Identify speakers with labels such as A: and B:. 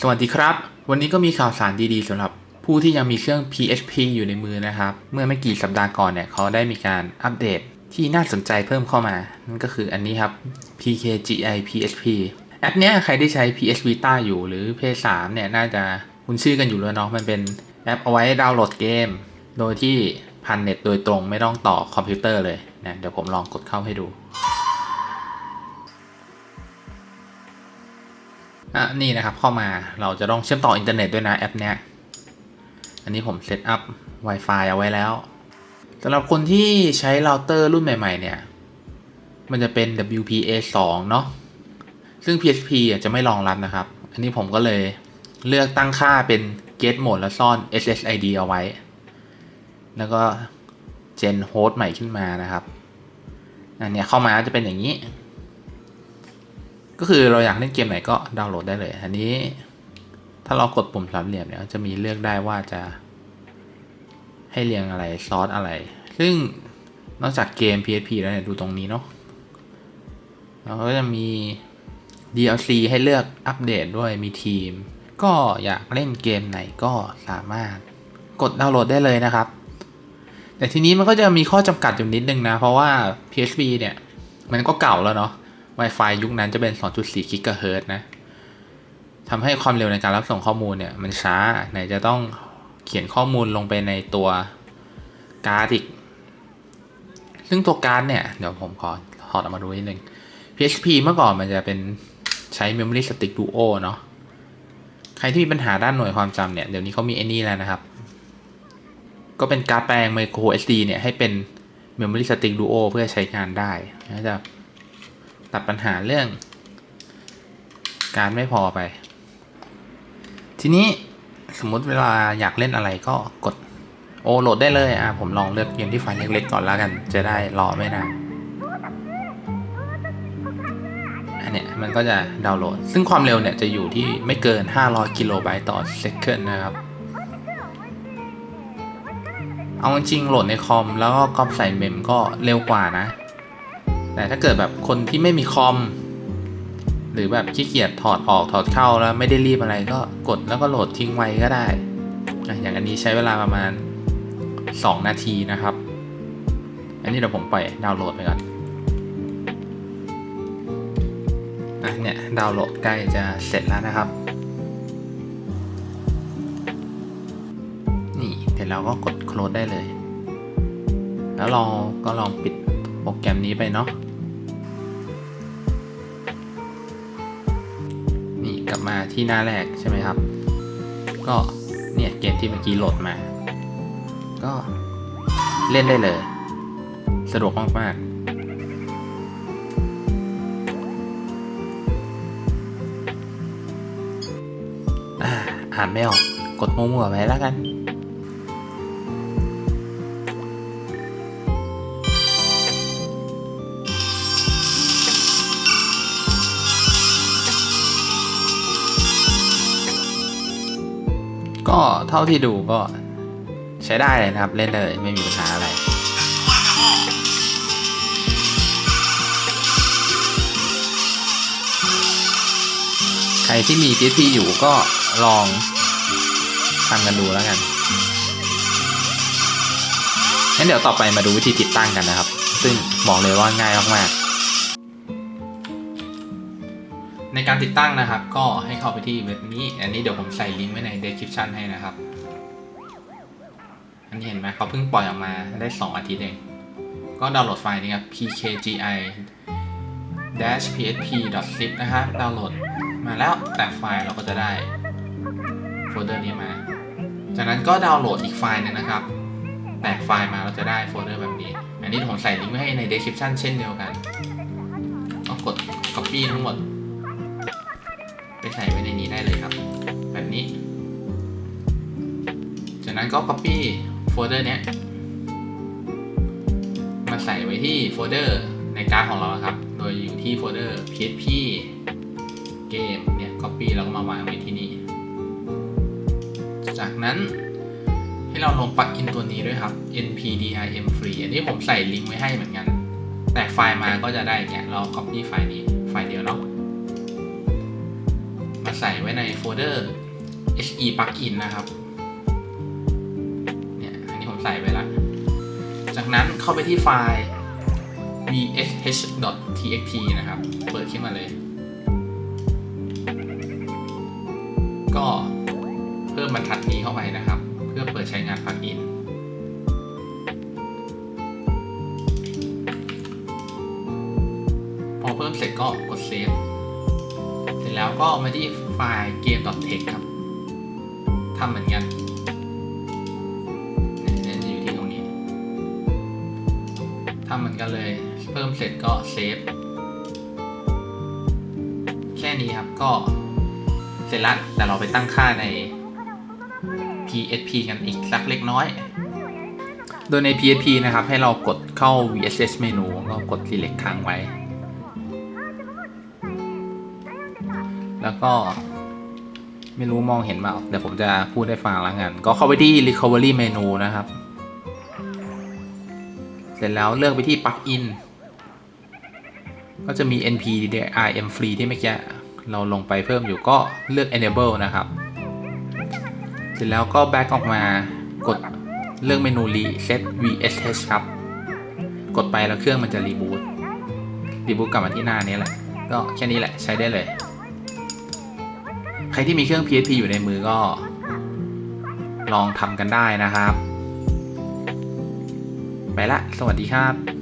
A: สวัสดีครับ วันนี้ก็มีข่าวสารดีๆสำหรับผู้ที่ยังมีเครื่อง PHP อยู่ในมือนะครับ เมื่อไม่กี่สัปดาห์ก่อนเนี่ยเขาได้มีการอัปเดตที่น่าสนใจเพิ่มเข้ามา นั่นก็คืออันนี้ครับ PKGI PHP แอปเนี้ยใครที่ใช้ PS Vita อยู่หรือ PS3 เนี่ยน่าจะคุ้นชื่อกันอยู่แล้วเนาะ มันเป็นแอปเอาไว้ดาวน์โหลดเกม โดยที่พันเน็ตโดยตรงไม่ต้องต่อคอมพิวเตอร์เลยนะ เดี๋ยวผมลองกดเข้าให้ดู อะนี่นะครับเข้ามาเราจะต้องเชื่อมต่ออินเทอร์เน็ตด้วยนะแอปเนี้ยอันนี้ผมเซตอัพ Wi-Fi เอาไว้แล้วสำหรับคนที่ใช้เราเตอร์รุ่นใหม่ ๆ เนี่ย มันจะเป็น WPA 2 เนาะซึ่ง PHP อะจะไม่รองรับนะครับ อันนี้ผมก็เลยเลือกตั้งค่าเป็น get mode แล้วซ่อน SSID เอาไว้ แล้วก็ gen host ใหม่ขึ้นมานะครับ อันนี้เข้ามาจะเป็นอย่างนี้ ก็คือเราอยากเล่นเกมไหนก็ดาวน์โหลดได้เลย อันนี้ ถ้าเรากดปุ่มสามเหลี่ยมเนี่ยจะมีเลือกได้ว่าจะ ให้เรียงอะไรซอสอะไร ซึ่งนอกจากเกม PHP แล้วเนี่ยดูตรงนี้เนาะเราก็จะมี DLC ให้เลือกอัปเดตด้วยมีทีม ก็อยากเล่นเกมไหนก็สามารถกดดาวน์โหลดได้เลยนะครับ แต่ทีนี้มันก็จะมีข้อจำกัดอยู่นิดนึงนะ เพราะว่า PHP เนี่ย มันก็เก่าแล้วเนาะ Wi-Fi ยุคนั้นจะเป็น 2.4 กิกะเฮิรตซ์นะทำให้ความเร็วในการรับส่งข้อมูลเนี่ย มันช้า ไหนจะต้องเขียนข้อมูลลงไปในตัวการ์ดอีก ซึ่งตัวการ์ดเนี่ย เดี๋ยวผมขอถอดออกมาดูนิดนึง PHP เมื่อก่อนมันจะเป็นใช้ Memory Stick Duo เนาะ ใครที่มีปัญหาด้านหน่วยความจำเนี่ย เดี๋ยวนี้เขามีไอ้นี่แล้วนะครับ ก็เป็นการ์ดแปลง micro SD เนี่ยให้เป็น Memory Stick Duo เพื่อใช้งานได้นะจะ ตัดปัญหาเรื่อง การไม่พอไป ทีนี้สมมุติเวลาอยากเล่นอะไรก็กดโอโหลดได้เลยอะผมลองเลือกเกมที่ไฟล์เล็กๆก่อนแล้วกัน จะได้รอไม่นานอันเนี้ยมันก็จะดาวน์โหลด ซึ่งความเร็วเนี่ยจะอยู่ที่ไม่เกิน 500 กิโลไบต์ต่อเซคันนะครับ เอาจริงๆโหลดในคอมแล้วก็ก๊อปใส่เมมก็เร็วกว่านะ แต่ถ้าเกิดแบบคนที่ไม่มีคอม หรือแบบขี้เกียจถอดออกถอดเข้าแล้วไม่ได้รีบอะไรก็กดแล้วก็โหลดทิ้งไว้ก็ได้ อย่างอันนี้ใช้เวลาประมาณ 2 นาทีนะครับ อันนี้เดี๋ยวผมปล่อยดาวน์โหลดไปก่อนอะเนี่ยดาวน์โหลดใกล้จะเสร็จแล้วนะครับ นี่เสร็จแล้วก็กดโคลดได้เลย แล้วเราก็ลองปิดโปรแกรมนี้ไปเนาะ กลับมาที่หน้าแรกใช่ไหมครับ ก็เนี่ยเกมที่เมื่อกี้โหลดมา ก็เล่นได้เลย สะดวกมากๆอ่าอ่านไม่ออก กดมั่วๆไว้แล้วกัน ก็เท่าที่ดูก็ใช้ได้เลยนะครับ เล่นเลยไม่มีปัญหาอะไรใครที่มี PSP อยู่ก็ลองทำกันดูแล้วกันงั้นเดี๋ยวต่อไปมาดูวิธีติดตั้งกันนะครับ ซึ่งบอกเลยว่าง่ายมากๆ การติดตั้งนะครับ ก็ให้เข้าไปที่เว็บนี้ อันนี้เดี๋ยวผมใส่ลิงก์ไว้ใน description ให้นะครับ อันนี้เห็นไหมเขาเพิ่งปล่อยออกมาได้ 2 อาทิตย์เอง ก็ดาวน์โหลดไฟล์นี้ครับ pkgi dash php zip นะครับ ดาวน์โหลดมาแล้ว แตกไฟล์เราก็จะได้โฟลเดอร์นี้มา จากนั้นก็ดาวน์โหลดอีกไฟล์หนึงนะครับ แตกไฟล์มาเราจะได้โฟลเดอร์แบบนี้ อันนี้ผมใส่ลิงก์ไว้ให้ใน description เช่นเดียวกัน ก็กด copy ทั้งหมด ใส่ไว้ในนี้ได้เลยครับ แบบนี้ จากนั้นก็ copy โฟลเดอร์เนี้ยมาใส่ไว้ที่โฟลเดอร์ในการ์ดของเราครับ โดยอยู่ที่โฟลเดอร์ php เกมเนี่ย copy แล้วก็มาวางไว้ที่นี่ จากนั้นให้เราลงปลั๊กอินตัวนี้ด้วยครับ npdim free อันนี้ผมใส่ลิงก์ไว้ให้เหมือนกัน แต่ไฟล์มาก็จะได้แกะเรา copy ไฟล์นี้ไฟล์เดียวเนาะ ใส่ไว้ในโฟลเดอร์ he plugin นะครับ เนี่ย อันนี้ผมใส่ไว้แล้วจากนั้นเข้าไปที่ไฟล์ vsh.txt นะครับ เปิดขึ้นมาเลย ก็เพิ่มบรรทัดนี้เข้าไปนะครับ เพื่อเปิดใช้งาน plugin พอเพิ่มเสร็จก็กดเซฟ เสร็จแล้วก็มาที่ ไฟล์ game.text ครับทำเหมือนกันเนี่ยจะอยู่ที่ตรงนี้ทำเหมือนกันเลย เพิ่มเสร็จก็เซฟ แค่นี้ครับก็เสร็จแล้วแต่เราไปตั้งค่าใน PHP กันอีกสักเล็กน้อย โดยใน PHP นะครับ ให้เรากดเข้า VSS เมนูก็กด select ค้างไว้ แล้วก็ ไม่รู้มองเห็นเปล่าเดี๋ยวผมจะพูดให้ฟังแล้วกัน ก็เข้าไปที่ recovery เมนูนะครับ เสร็จแล้วเลือกไปที่ plugin ก็จะมี np rm free ที่เมื่อกี้เราลงไปเพิ่มอยู่ก็เลือก enable นะครับ เสร็จแล้วก็ back ออกมากดเลือกเมนู reset vsh ครับ กดไปแล้วเครื่องมันจะรีบูตรีบูตกลับมาที่หน้านี้แหละ ก็แค่นี้แหละใช้ได้เลย ครที่มีเครื่อง PHP อยู่ในมือก็ ลองทำกันได้นะครับ ไปละ สวัสดีครับ